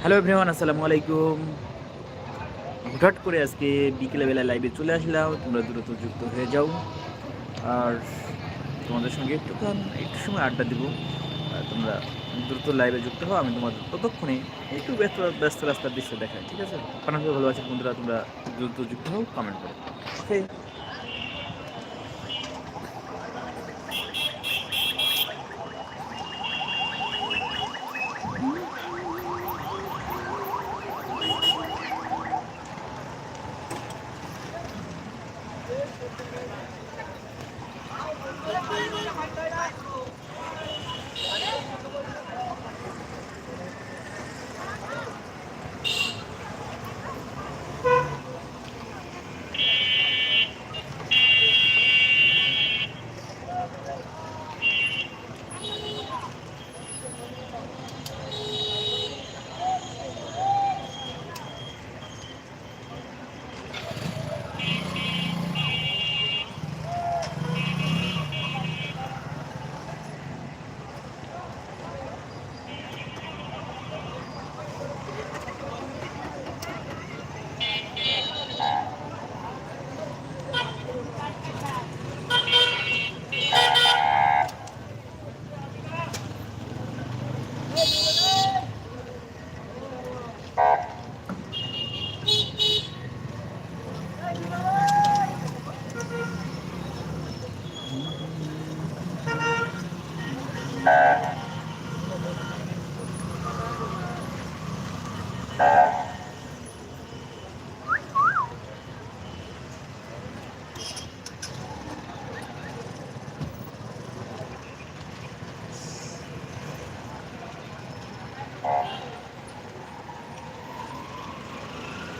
Hello everyone আসসালামু আলাইকুম। হঠাৎ করে আজকে বিকেলবেলা লাইভে চলে আসলাম, তোমরা দ্রুত যুক্ত হয়ে যাও। আর তোমাদের সঙ্গে একটু একটু সময় আড্ডা দিব। তোমরা দ্রুত লাইভে যুক্ত হও, আমি তোমাদের ততক্ষণে একটু ব্যস্ত ব্যস্ত রাস্তার দৃশ্য দেখাই, ঠিক আছে? আপনাকে ভালোবাসি বন্ধুরা, তোমরা দ্রুত যুক্ত হও কমেন্ট করো। ওকে Oh, my God.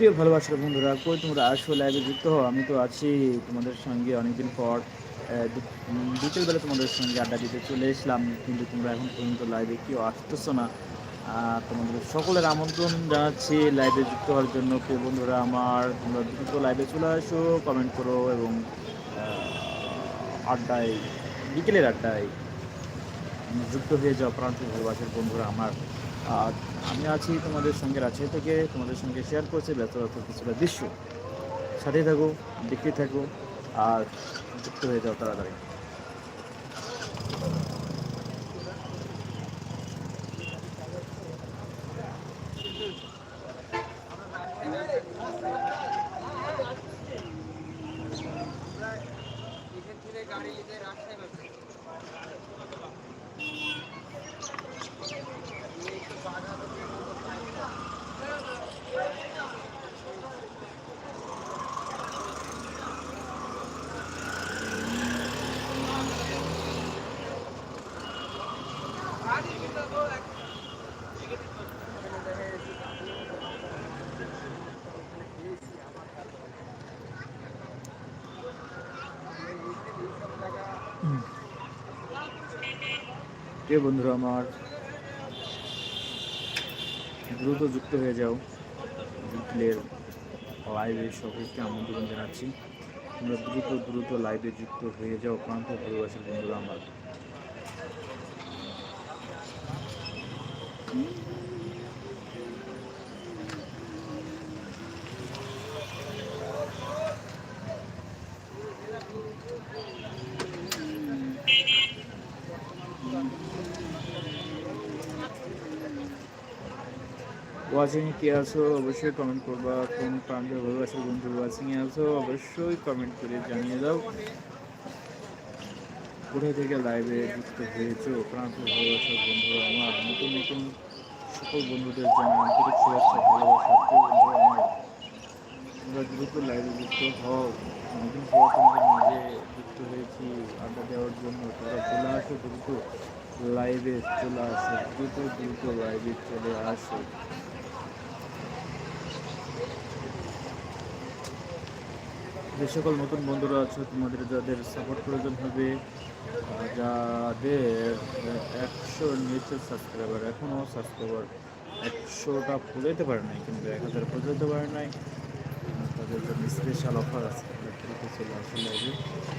প্রিয় ভালোবাসার বন্ধুরা, কই তোমরা আসো লাইভে যুক্ত হও। আমি তো আছি তোমাদের সঙ্গে অনেকদিন পর বিকেলবেলা তোমাদের সঙ্গে আড্ডা দিতে চলে এসলাম। কিন্তু তোমরা এখন পর্যন্ত লাইভে কেউ আসতেছো না। তোমাদের সকলের আমন্ত্রণ জানাচ্ছি লাইভে যুক্ত হওয়ার জন্য। প্রিয় বন্ধুরা, আমার, তোমরা দ্রুত লাইভে চলে আসো কমেন্ট করো এবং আড্ডায়, বিকেলের আড্ডায় যুক্ত হয়ে যাও প্রান্ত ভালোবাসার বন্ধুরা আমার। আর আমি আছি তোমাদের সঙ্গে রাজশাহী থেকে, তোমাদের সঙ্গে শেয়ার করছি ব্যস্ত কিছুটা দৃশ্য। সাথে থাকো দেখতে থাকো, আর যুক্ত হয়ে যাও তাড়াতাড়ি। প্রিয় বন্ধুরা আমার, দ্রুত যুক্ত হয়ে যাও। বিকেলের লাইভে সকলকে আমন্ত্রণ জানাচ্ছি। তোমরা দ্রুত দ্রুত লাইভে যুক্ত হয়ে যাও। প্রান্ত ভালোবাসার বন্ধুরা আমার। ওয়াচিং কে আছো অবশ্যই কমেন্ট করবা কোন প্রান্তে ভালোবাসার বন্ধু ওয়াচিং এ আছো অবশ্যই কমেন্ট করে জানিয়ে দাও কোথায় থেকে লাইভে যুক্ত হয়েছো প্রান্ত ভালোবাসার বন্ধুরা আমার নতুন নতুন সকল বন্ধুদের জন্য আন্তরিক শুভেচ্ছা ভালোবাসা প্রিয় বন্ধুরা আমার তোমরা দ্রুত লাইভে যুক্ত হও অনেকদিন পর তোমাদের মাঝে যুক্ত হয়েছি, আড্ডা দেওয়ার জন্য তারা চলে আসো দ্রুত লাইভে চলে আসো, দ্রুত দ্রুত লাইভে চলে আসো। যে সকল নতুন বন্ধুরা আছো, তোমাদের যাদের সাপোর্ট প্রয়োজন হবে যাদের একশো নিচে সাবস্ক্রাইবার এখনও সাবস্ক্রাইবার একশোটা পৌঁছাইতে পারে নাই, কিন্তু এক হাজার পৌঁছাইতে পারে নাই, তাদের জন্য স্পেশাল অফার আছে। তাদের দ্রুত চলে আসে লাইভে